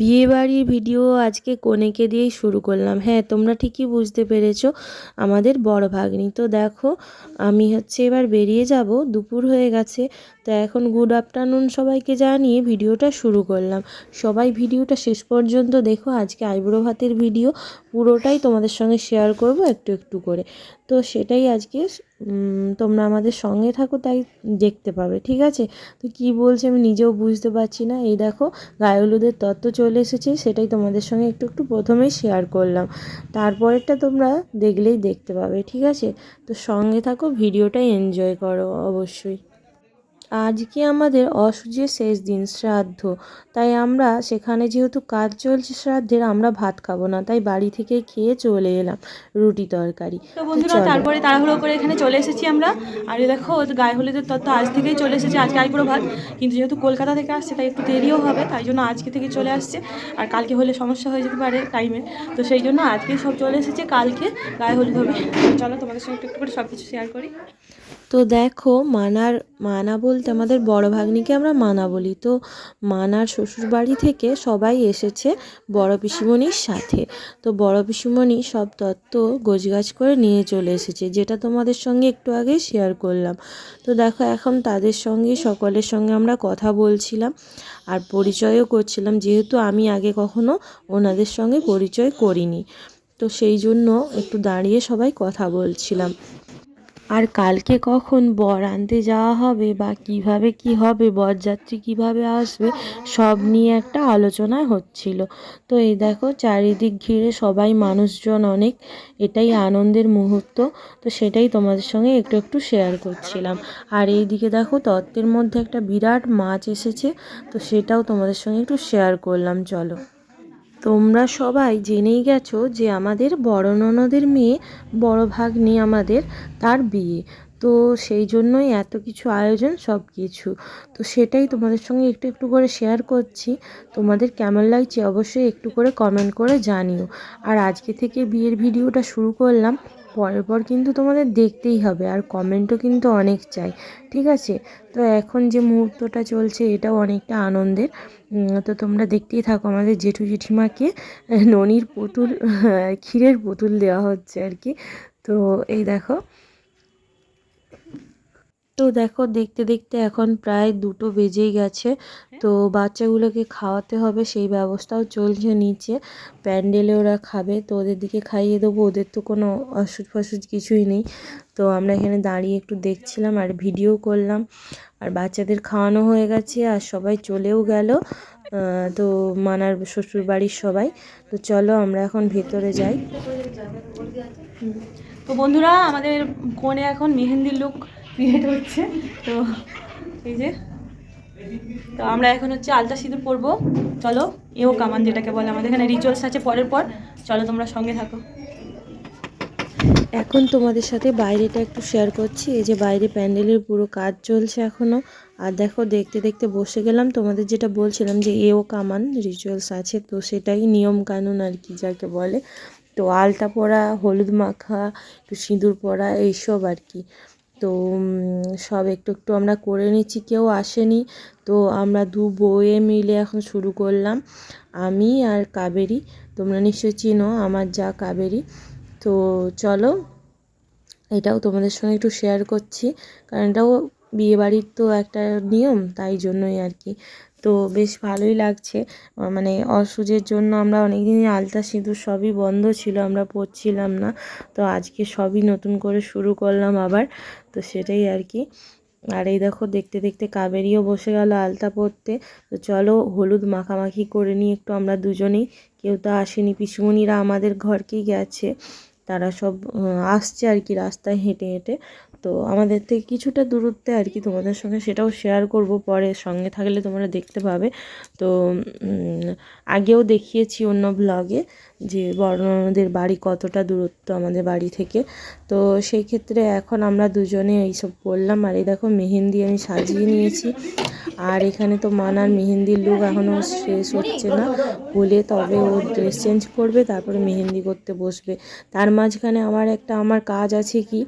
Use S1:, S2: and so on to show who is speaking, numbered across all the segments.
S1: বিয়েবাড়ির ভিডিও আজকে কনেকে দিয়েই শুরু করলাম। হ্যাঁ তোমরা ঠিকই বুঝতে পেরেছ, আমাদের বড় ভাগ্নি। তো দেখো, আমি হচ্ছে এবার বেরিয়ে যাব, দুপুর হয়ে গেছে। তো এখন গুড আফটারনুন সবাইকে জানিয়ে ভিডিওটা শুরু করলাম। সবাই ভিডিওটা শেষ পর্যন্ত দেখো, আজকে আইবুড়ো ভাতের ভিডিও, পুরোটাই তোমাদের সঙ্গে শেয়ার করব একটু একটু করে। তো সেটাই আজকে তোমরা আমাদের সঙ্গে থাকো, তাই দেখতে পাবে, ঠিক আছে? তো কি বলছে আমি নিজেও বুঝতে পারছি না। এই দেখো, গায়ে হলুদের তত্ত্ব চলে এসেছে, সেটাই তোমাদের সঙ্গে একটু একটু প্রথমেই শেয়ার করলাম। তারপরেরটা তোমরা দেখলেই দেখতে পাবে, ঠিক আছে? তো সঙ্গে থাকো ভিডিওটা এনজয় করো, অবশ্যই। আজকে আমাদের অসুজের শেষ দিন শ্রাদ্ধ। তাই আমরা সেখানে যেহেতু কাজ চলছে শ্রাদ্ধের আমরা ভাত খাব না। তাই বাড়ি থেকে খেয়ে চলে এলাম রুটি তরকারি।
S2: তো বন্ধুরা তারপরে তাড়াহুড়ো করে এখানে চলে এসেছি আমরা। আর দেখো গায়ে হলুদের তত্ত্ব আজ থেকেই চলে এসেছে। আজকে আইপুরো ভাত। কিন্তু যেহেতু কলকাতা থেকে আসছে তাই একটু দেরিও হবে। তাই জন্য আজকে থেকে চলে আসছে। আর কালকে হলে সমস্যা হয়ে যেতে পারে টাইমে তো সেই জন্য আজকেই সব চলে এসেছে। কালকে গায়ে হলুদ হবে। চলো তোমাদের সঙ্গে একটু একটু করে সব কিছু শেয়ার করি।
S1: তো দেখো মানার মানা বলতে আমাদের বড় ভাগ্নিকে আমরা মানা বলি। তো মানার শ্বশুর বাড়ি থেকে সবাই এসেছে বড় পিসিমণির সাথে। তো বড় পিসিমণি সব তত্ত্ব গোছগাছ করে নিয়ে চলে এসেছে, যেটা তোমাদের সঙ্গে একটু আগে শেয়ার করলাম। তো দেখো, এখন তাদের সঙ্গে, সকলের সঙ্গে আমরা কথা বলছিলাম আর পরিচয়ও করছিলাম, যেহেতু আমি আগে কখনো ওনাদের সঙ্গে পরিচয় করিনি। তো সেই জন্য একটু দাঁড়িয়ে সবাই কথা বলছিলাম। আর কালকে কখন বর আনতে যাওয়া হবে বা কীভাবে কি হবে, বরযাত্রী কীভাবে আসবে, সব নিয়ে একটা আলোচনা হচ্ছিল। তো এই দেখো, চারিদিক ঘিরে সবাই মানুষজন অনেক, এটাই আনন্দের মুহূর্ত। তো সেটাই তোমাদের সঙ্গে একটু একটু শেয়ার করছিলাম। আর এইদিকে দেখো, তত্ত্বের মধ্যে একটা বিরাট মাছ এসেছে, তো সেটাও তোমাদের সঙ্গে একটু শেয়ার করলাম, চলো। তোমরা সবাই জেনেই গেছো যে আমাদের বড় ননদের মেয়ে, বড় ভাগ্নি আমাদের তার বিয়ে। তো সেই জন্যই এত কিছু আয়োজন সব কিছু তো সেটাই তোমাদের সঙ্গে একটু একটু করে শেয়ার করছি। তোমাদের কেমন লাগছে অবশ্যই একটু করে কমেন্ট করে জানিও। আর আজকে থেকে বিয়ের ভিডিওটা শুরু করলাম। পরের পর কিন্তু তোমাদের দেখতেই হবে আর কমেন্টও কিন্তু অনেক চাই, ঠিক আছে? তো এখন যে মুহূর্তটা চলছে এটাও অনেকটা আনন্দের। তো তোমরা দেখতেই থাকো আমাদের জেঠু জেঠিমাকে, ননির পুতুল ক্ষীরের পুতুল দেওয়া হচ্ছে আর কি। তো এই দেখো তো দেখো দেখতে দেখতে এখন প্রায় দুটো বেজেই গেছে। তো বাচ্চাগুলোকে খাওয়াতে হবে সেই ব্যবস্থাও চলছে নিচে। প্যান্ডেলে ওরা খাবে তো ওদের দিকে খাইয়ে দেবো ওদের তো কোনো অসুখ ফসুখ কিছুই নেই। তো আমরা এখানে দাঁড়িয়ে একটু দেখছিলাম আর ভিডিও করলাম। আর বাচ্চাদের খাওয়ানো হয়ে গেছে আর সবাই চলেও গেল। তো মানার শ্বশুর বাড়ির সবাই। তো চলো আমরা এখন ভেতরে যাই।
S2: তো বন্ধুরা আমাদের কোণে এখন মেহেন্দির লুক ক্রিয়েট হচ্ছে। তো এই যে। তো আমরা এখন হচ্ছে আলতা সিঁদুর পরবো। চলো, এও কামান যেটাকে বলে আমাদের। এখানে রিচুয়ালস আছে পরের পর। চলো, তোমরা সঙ্গে থাকো।
S1: এখন তোমাদের সাথে বাইরেটা একটু শেয়ার করছি। এই যে বাইরে প্যান্ডেলের পুরো কাজ চলছে এখনও আর দেখো, দেখতে দেখতে বসে গেলাম। তোমাদের যেটা বলছিলাম যে এও কামান রিচুয়ালস আছে, তো সেটাই নিয়ম কানুন আর কি যাকে বলে। তো আলতা পরা, হলুদ মাখা, একটু সিঁদুর পরা, এইসব আর কি। তো সব একটু একটু আমরা করে নিচ্ছি, কেউ আসেনি। তো আমরা দু বউয়ে মিলে এখন শুরু করলাম, আমি আর কাবেরি। তোমরা নিশ্চয়ই চিনো আমার যা কাবেরি। তো চলো, এটাও তোমাদের সঙ্গে একটু শেয়ার করছি, কারণ এটাও বিয়েবাড়ির তো একটা নিয়ম, তাই জন্যই আর কি। তো বেশ ভালোই লাগছে। মানে অসুজের জন্য আমরা অনেক দিনই আলতা সিঁদুর সবই বন্ধ ছিল, আমরা পরছিলাম না। তো আজকে সবই নতুন করে শুরু করলাম আবার, তো সেটাই আর কি। আর এই দেখো, দেখতে দেখতে কাবেরিও বসে গেল আলতা পরতে। তো চলো, হলুদ মাখামাখি করে নিই একটু আমরা দুজনেই। কেউ তো আসেনি, পিসুমণিরা আমাদের ঘরকেই গেছে। তারা সব আসছে আর কি রাস্তায় হেঁটে হেঁটে। তো আমাদের থেকে কিছুটা দূরত্বে আর কি তোমাদের সঙ্গে সেটাও শেয়ার করব পরে, সঙ্গে থাকলে তোমরা দেখতে পাবে। তো আগেও দেখিয়েছি অন্য ব্লগে যে বড়দের বাড়ি কতটা দূরত্ব আমাদের বাড়ি থেকে। তো সেই ক্ষেত্রে এখন আমরা দুজনে এইসব করলাম আর এই দেখো মেহেন্দি আমি সাজিয়ে নিয়েছি। আর এখানে তো মানার মেহেন্দির লুক এখনও শেষ হচ্ছে না। হলে তবে ও ড্রেস চেঞ্জ করবে, তারপরে মেহেন্দি করতে বসবে। তার মাঝখানে আমার একটা, আমার কাজ আছে কি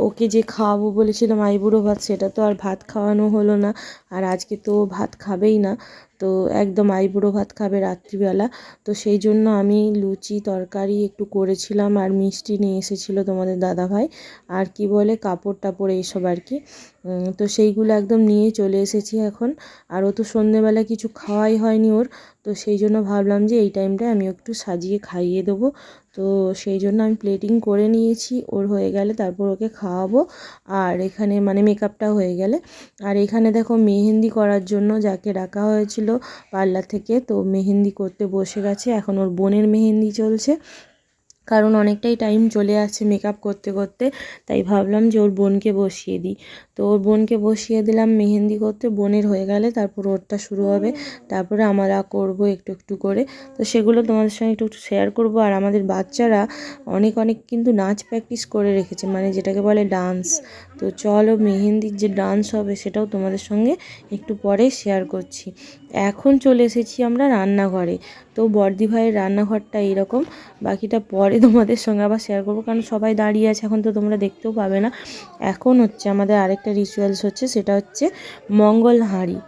S1: ওকে যে খাওয়াবো বলেছিলাম, আইবুড়ো ভাত, সেটা তো আর ভাত খাওয়ানো হলো না। আর আজকে তো ভাত খাবেই না। তো একদম আইবুড়ো ভাত খাবে রাত্রিবেলা। তো সেই জন্য আমি লুচি, তরকারি একটু করেছিলাম আর মিষ্টি নিয়ে এসেছিল তোমাদের দাদাভাই। আর কি বলে কাপড় টাপড় এইসব আর কি। তো সেইগুলো একদম নিয়ে চলে এসেছি এখন। আর ও তো সন্ধেবেলা কিছু খাওয়াই হয়নি ওর। তো সেই জন্য ভাবলাম যে এই টাইমটায় আমি একটু সাজিয়ে খাইয়ে দেবো। তো সেই জন্য আমি প্লেটিং করে নিয়েছি, ওর হয়ে গেলে তারপর ওকে খাওয়াবো। আর এখানে মানে মেকআপটা হয়ে গেলে। আর এখানে দেখো মেহেন্দি করার জন্য যাকে ডাকা হয়েছিল পার্লার থেকে, তো মেহেন্দি করতে বসে গেছে। এখন ওর বোনের মেহেন্দি চলছে। কারণ অনেকটাই টাইম চলে আসছে মেকআপ করতে করতে, তাই ভাবলাম যে ওর বোনকে বসিয়ে দিই। তো ওর বোনকে বসিয়ে দিলাম মেহেন্দি করতে, বোনের হয়ে গেলে তারপর ওরটা শুরু হবে। তারপরে আমরা করব একটু একটু করে। তো সেগুলো তোমাদের সঙ্গে একটু একটু শেয়ার করব। আর আমাদের বাচ্চারা অনেক অনেক কিন্তু নাচ প্র্যাকটিস করে রেখেছে মানে যেটাকে বলে ডান্স তো চলো মেহেন্দির যে ডান্স হবে সেটাও তোমাদের সঙ্গে একটু পরে শেয়ার করছি। এখন চলে এসেছি আমরা রান্নাঘরে। তো বর্দি ভাইয়ের রান্নাঘরটা এইরকম বাকিটা পরে তোমাদের সঙ্গে আবার শেয়ার করব, কারণ সবাই দাঁড়িয়ে আছে এখন তো তোমরা দেখতেও পাবে না। এখন হচ্ছে আমাদের আরেকটা রিচুয়ালস হচ্ছে, সেটা হচ্ছে মঙ্গল হাঁড়ি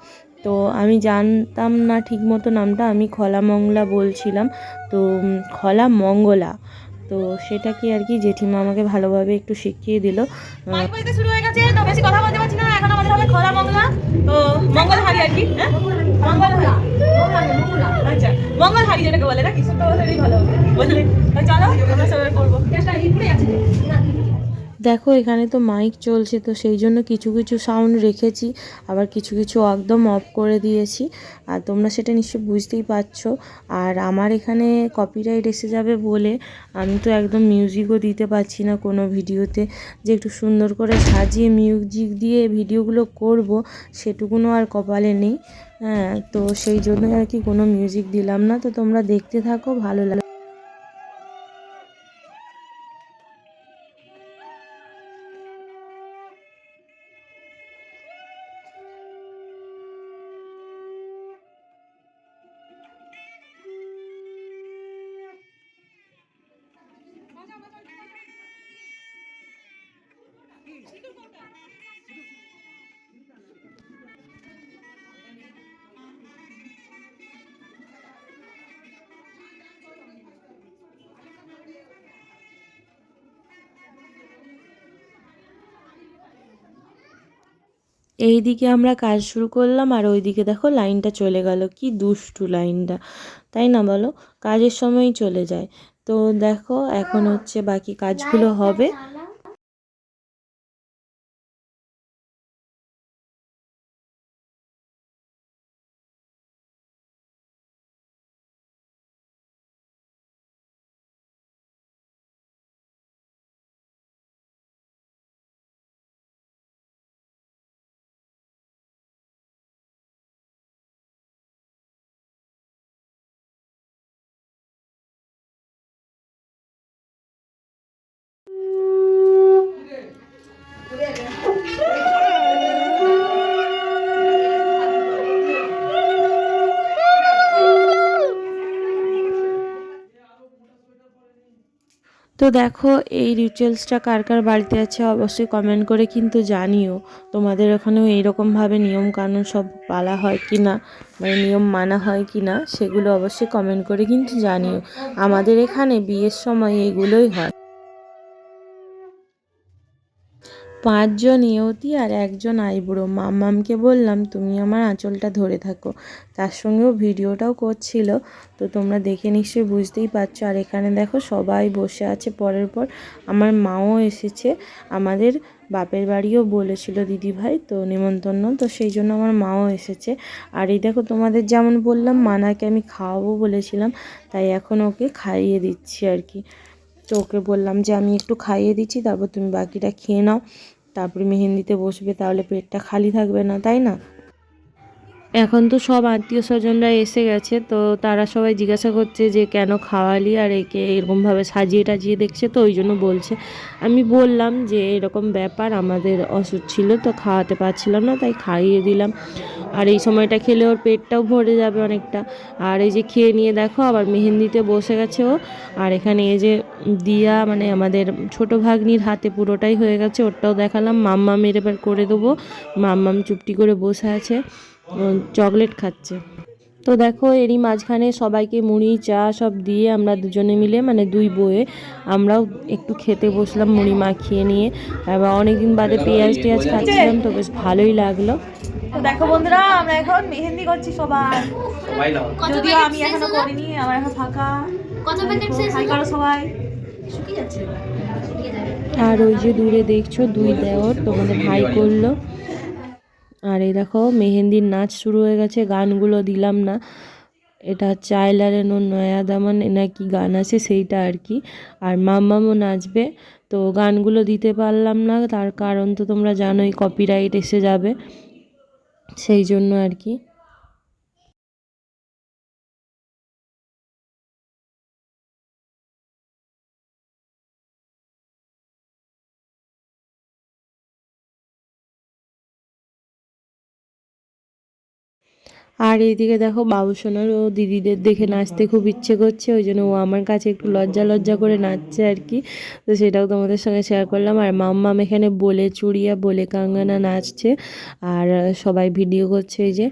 S1: তো আমি জানতাম না ঠিক মতো নামটা, আমি খলা মংলা বলছিলাম, তো খলা মঙ্গলা। তো সেটা কি আর কি জেঠিমা আমাকে ভালোভাবে একটু শিখিয়ে দিল।
S2: শুরু হয়ে গেছে, তো বেশি কথা বলতে পারছি না, এখন আমাদের হবে মঙ্গলা। তো মঙ্গল হারি আর কি? হ্যাঁ? মঙ্গল আচ্ছা মঙ্গল হারি যেটাকে বলে নাকি সত্য বলে ভালো হবে। বললে? চলো আমরা সবাই করব
S1: দেখো, এখানে তো মাইক চলছে, তো সেই জন্য কিছু কিছু সাউন্ড রেখেছি। আবার কিছু কিছু একদম অফ করে দিয়েছি। আর তোমরা সেটা নিশ্চয়ই বুঝতেই পারছ। আর আমার এখানে কপিরাইট এসে যাবে বলে আমি তো একদম মিউজিকও দিতে পারছি না কোনো ভিডিওতে। যে একটু সুন্দর করে সাজিয়ে মিউজিক দিয়ে ভিডিওগুলো করব, সেটুকুনও আর কপালে নেই। হ্যাঁ তো সেই জন্য আর কি কোনো মিউজিক দিলাম না। তো তোমরা দেখতে থাকো, ভালো লাগে। এই দিকে আমরা কাজ শুরু করলাম আর ওইদিকে দেখো লাইনটা চলে গেল। কি দুষ্টু লাইনটা তাই না বলো? কাজের সময়ই চলে যায়। তো দেখো এখন হচ্ছে বাকি কাজগুলো হবে। তো দেখো, এই রিচুয়ালসটা কার কার বাড়িতে আছে অবশ্যই কমেন্ট করে কিন্তু জানিও। তোমাদের ওখানেও এইরকমভাবে নিয়মকানুন সব পালা হয় কি না মানে নিয়ম মানা হয় কি না সেগুলো অবশ্যই কমেন্ট করে কিন্তু জানিও। আমাদের এখানে বিয়ের সময় এগুলোই হয়। পাঁচজন ইয়তি আর একজন আইবুড়ো। মাম্মামকে বললাম, তুমি আমার আঁচলটা ধরে থাকো। তার সঙ্গেও ভিডিওটাও করছিল। তো তোমরা দেখে নিশ্চয়ই বুঝতেই পারছ। আর এখানে দেখো সবাই বসে আছে পরের পর। আমার মাও এসেছে। আমাদের বাপের বাড়িও বলেছিল দিদিভাই, তো নেমন্তন্ন তো সেই জন্য আমার মাও এসেছে। আর এই দেখো তোমাদের যেমন বললাম, মানাকে আমি খাওয়াবো বলেছিলাম। তাই এখন ওকে খাইয়ে দিচ্ছি আর কি। তো ওকে বললাম যে, আমি একটু খাইয়ে দিচ্ছি, তারপর তুমি বাকিটা খেয়ে নাও। তারপরে মেহেন্দিতে বসবে তাহলে পেটটা খালি থাকবে না তাই না? এখন তো সব আত্মীয় স্বজনরা এসে গেছে, তো তারা সবাই জিজ্ঞাসা করছে যে কেন খাওয়ালি আর একে এরকমভাবে সাজিয়ে টাজিয়ে দেখছে, তো ওই জন্য বলছে। আমি বললাম যে এরকম ব্যাপার আমাদের অসুখ ছিল, তো খাওয়াতে পারছিলাম না, তাই খাইয়ে দিলাম। আর এই সময়টা খেলে ওর পেটটাও ভরে যাবে অনেকটা। আর এই যে খেয়ে নিয়ে দেখো, আবার মেহেন্দিতে বসে গেছে ও। আর এখানে এই যে দিয়া মানে আমাদের ছোট ভাগ্নির হাতে পুরোটাই হয়ে গেছে, ওরটাও দেখালাম। মাম্মা এর এবার করে দেবো। মাম্মাম চুপটি করে বসে আছে। চকলেট খাচ্ছে। তো দেখো এরই মাঝখানে সবাইকে মুড়ি চা সব দিয়ে আমরা দুজনে মিলে মানে দুই বয়ে আমরাও একটু খেতে বসলাম মুড়ি মাখিয়ে নিয়ে। এবার অনেকদিন বাদে পেঁয়াজ টেয়াজ খাচ্ছিলাম তো বেশ ভালোই লাগল।
S2: তো দেখো বন্ধুরা আমরা এখন মেহেন্দি করছি সবাই যদিও আমি এখনও করিনি আমার এখন ফাঁকা।
S3: কত প্যাকেট শেষ
S2: করো সবাই।
S3: শুকিয়ে যাচ্ছে।
S1: আর ওই যে দূরে দেখছ দুই দেওর তোমাদের ভাই করল। আর এই দেখো, মেহেন্দির নাচ শুরু হয়ে গেছে, গানগুলো দিলাম না। এটা চাইলারে নো নয়া দামান নাকি গান আছে সেইটা আর কি। আর মাম্মামও নাচবে, তো গানগুলো দিতে পারলাম না, তার কারণ তো তোমরা জানোই কপিরাইট এসে যাবে, সেই জন্য আর কি। আর এইদিকে দেখো বাবুসোনার ও দিদিদের দেখে নাচতে খুব ইচ্ছে করছে, ওই জন্য ও আমার কাছে একটু লজ্জা লজ্জা করে নাচছে আর কি। তো সেটাও তোমাদের সঙ্গে শেয়ার করলাম। আর মাম্মাম এখানে বলে চুড়িয়া, বলে কাঙ্গানা নাচছে আর সবাই ভিডিও করছে এই যে।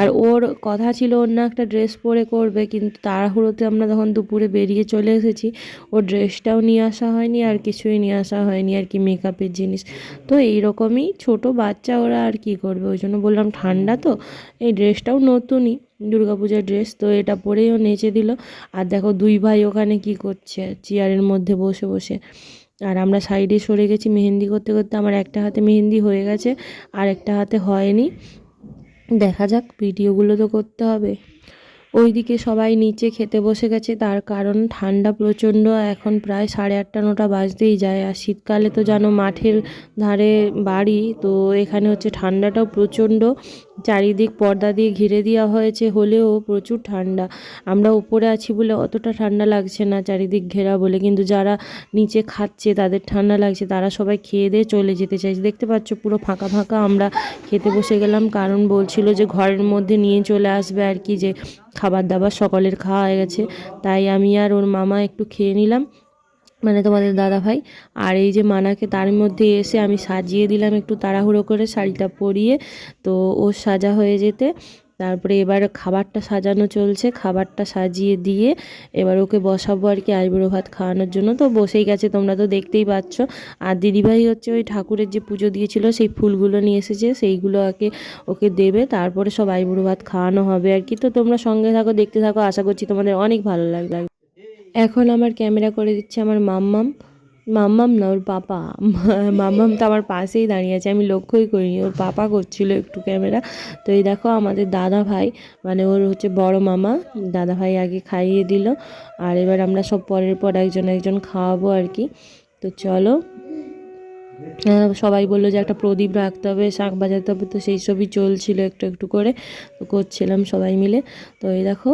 S1: আর ওর কথা ছিল অন্য একটা ড্রেস পরে করবে, কিন্তু তাড়াহুড়োতে আমরা তখন দুপুরে বেরিয়ে চলে এসেছি। ওর ড্রেসটাও নিয়ে আসা হয়নি, আর কিছুই নিয়ে আসা হয়নি আর কি মেকআপের জিনিস। তো এইরকমই ছোট বাচ্চা ওরা আর কি করবে, ওই জন্য বললাম ঠান্ডা তো, এই ড্রেসটাও নতুনই দুর্গাপূজার ড্রেস তো এটা পরেই ও নেচে দিল। আর দেখো দুই ভাই ওখানে কি করছে, চেয়ারের মধ্যে বসে বসে। আর আমরা সাইডে সরে গেছি মেহেন্দি করতে করতে আমার একটা হাতে মেহেন্দি হয়ে গেছে, আর একটা হাতে হয়নি। দেখা যাক ভিডিওগুলো তো করতে হবে। ওইদিকে সবাই নিচে খেতে বসে গেছে, তার কারণ ঠান্ডা প্রচণ্ড, এখন প্রায় সাড়ে আটটা, নটা বাজতেই যায়। আর শীতকালে তো জানো মাঠের ধারে বাড়ি, তো এখানে হচ্ছে ঠান্ডাটাও প্রচণ্ড। চারিদিক পর্দা দিয়ে ঘিরে দেওয়া হয়েছে, হলেও প্রচুর ঠান্ডা। আমরা উপরে আছি বলে অতটা ঠান্ডা লাগছে না চারিদিক ঘেরা বলে, কিন্তু যারা নিচে খাচ্ছে তাদের ঠান্ডা লাগছে, তারা সবাই খেয়ে দিয়ে চলে যেতে চাইছে। দেখতে পাচ্ছ পুরো ফাঁকা ফাঁকা আমরা খেতে বসে গেলাম। কারণ বলছিল যে ঘরের মধ্যে নিয়ে চলে আসবে আর কি, যে খাবার দাবার সকলের খাওয়া হয়ে গেছে। তাই আমি আর ওর মামা একটু খেয়ে নিলাম। মানে তোমাদের দাদা ভাই। আর এই যে মানাকে তার মধ্যে এসে আমি সাজিয়ে দিলাম একটু তাড়াহুড়ো করে শাড়িটা পরিয়ে। তো ও সাজা হয়ে যেতে, তারপরে এবার খাবারটা সাজানো চলছে, খাবারটা সাজিয়ে দিয়ে এবার ওকে বসাবো আর কি আইবুড়ো ভাত খাওয়ানোর জন্য। তো বসেই গেছে, তোমরা তো দেখতেই পাচ্ছ। আর দিদিভাই হচ্ছে ওই ঠাকুরের যে পুজো দিয়েছিল, সেই ফুলগুলো নিয়ে এসেছে, সেইগুলো আগে ওকে দেবে, তারপরে সব আইবুড়ো ভাত খাওয়ানো হবে আর কি। তো তোমরা সঙ্গে থাকো, দেখতে থাকো, আশা করছি তোমাদের অনেক ভালো লাগবে। এখন আমার ক্যামেরা করে দিচ্ছে আমার মাম্মাম। মাম্মাম না, ওর পাপা। মাম্মাম তো আমার পাশেই দাঁড়িয়ে আছে, আমি লক্ষ্যই করিনি। ওর পাপা করছিল একটু ক্যামেরা। তো এই দেখো আমাদের দাদা ভাই মানে ওর হচ্ছে বড় মামা, দাদা ভাই আগে খাইয়ে দিল। আর এবার আমরা সব পরের পর একজন একজন খাওয়াবো আর কি। তো চলো। সবাই বলল যে একটা প্রদীপ রাখতে হবে শাঁখ বাজাতে হবে, তো সেই সবই চলছিল একটু একটু করে। তো করছিলাম সবাই মিলে। তো এই দেখো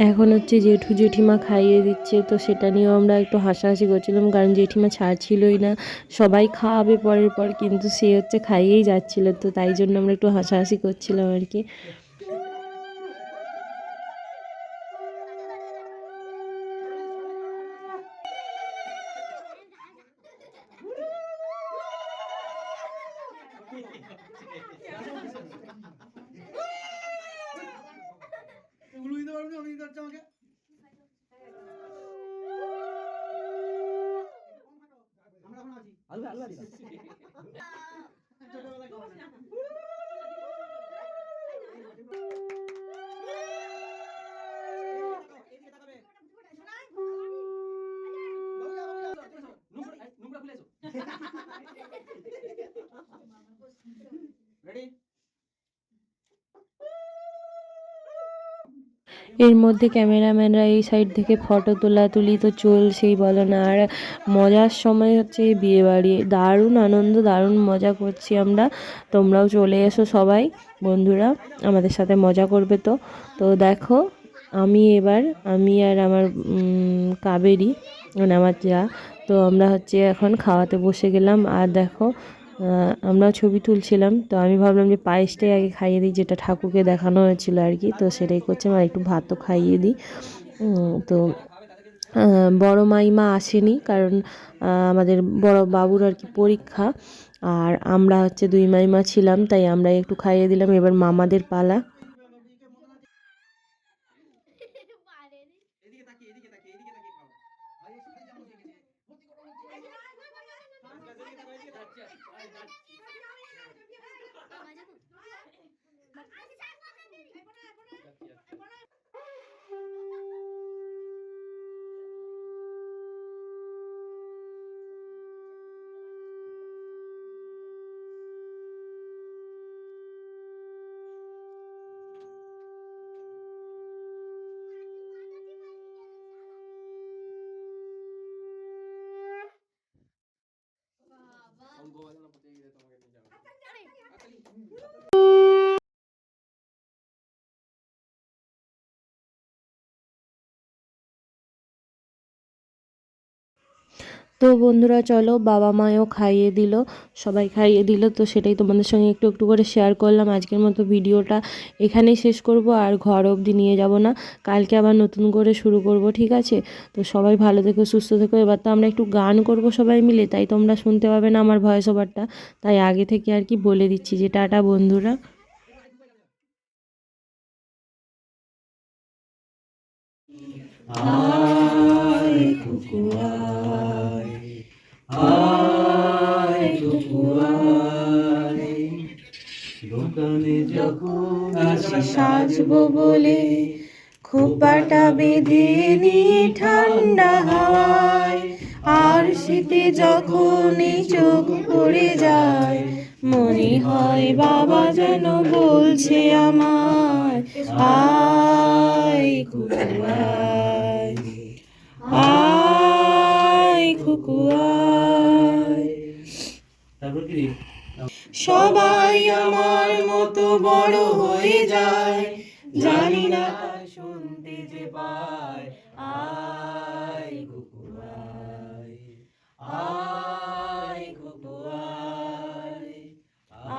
S1: এখন হচ্ছে জেঠু জেঠিমা খাইয়ে দিচ্ছে, তো সেটা নিয়েও আমরা একটু হাসাহাসি করছিলাম, কারণ জেঠিমা ছাড়ছিলই না। সবাই খাওয়াবে পরের পর, কিন্তু সে হচ্ছে খাইয়েই যাচ্ছিল, তো তাই জন্য আমরা একটু হাসাহাসি করছিলাম আর কি
S4: উলু দিতে পারবি উলু দিতে হচ্ছে আমাকে আমরা এখন আছি আলু আলু আলু ছোটবেলায় খাওয়া না। এদিকে তাকাবে। বাবুরা, বাবুরা, চলে এসো। নোংরা- এই, নোংরা খুলে এসো। Ready?
S1: এর মধ্যে ক্যামেরাম্যানরা এই সাইড থেকে ফটো তোলা, তুলি তো চলছেই, বলো না। আর মজার সময় হচ্ছে এই বিয়ে বাড়ি দারুণ আনন্দ, দারুণ মজা করছি আমরা। তোমরাও চলে এসো সবাই, বন্ধুরা। আমাদের সাথে মজা করবে তো। তো দেখো, আমি এবার, আমি আর আমার কাবেরি মানে আমার যা, তো আমরা হচ্ছে এখন খাওয়াতে বসে গেলাম। আর দেখো আমরা ছবি তুলছিলাম, তো আমি ভাবলাম যে পায়েসটাই আগে খাইয়ে দিই, যেটা ঠাকুরকে দেখানো হয়েছিল আর কি, তো সেটাই করছে আর একটু ভাতও খাইয়ে দিই। তো বড় মাইমা আসেনি, কারণ আমাদের বড় বাবুর আর কি পরীক্ষা, আর আমরা হচ্ছে দুই মাইমা ছিলাম, তাই আমরা একটু খাইয়ে দিলাম, এবার মামাদের পালা। তো বন্ধুরা, চলো বাবা মাও খাইয়ে দিল, সবাই খাইয়ে দিল। তো সেটাই তোমাদের সঙ্গে একটু একটু করে শেয়ার করলাম আজকের মতো ভিডিওটা। এখানেই শেষ করব, আর ঘর অবধি নিয়ে যাব না। কালকে আবার নতুন করে শুরু করব, ঠিক আছে? তো সবাই ভালো থেকো, সুস্থ থেকো। এবার তো আমরা একটু গান করব সবাই মিলে, তাই তোমরা শুনতে পাবে না আমার ভয়েস ওভারটা তাই আগে থেকে আর কি বলে দিচ্ছি যে, টাটা বন্ধুরা।
S4: দোকানে যখন
S1: সাজবো বলে খোপাটা বেঁধে নিয়ে ঠান্ডা হাওয়ায় আর শীতে যখন চোখ পড়ে যায় মনে হয় বাবা যেন বলছে আমার আয় কুকু আয় আয় কুকু আয়
S4: তারপর কি?
S1: সবাই আমার মতো বড় হয়ে যায়। জানি না শুনতে যে পায়। আয় কুকু আয় আয় কুকু আয়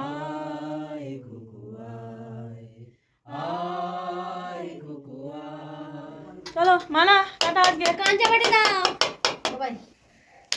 S1: আয় কুকু আয় আয়
S2: চলো মানা টাটা আজকে।
S3: কান চাপাটি দাও। বাবাই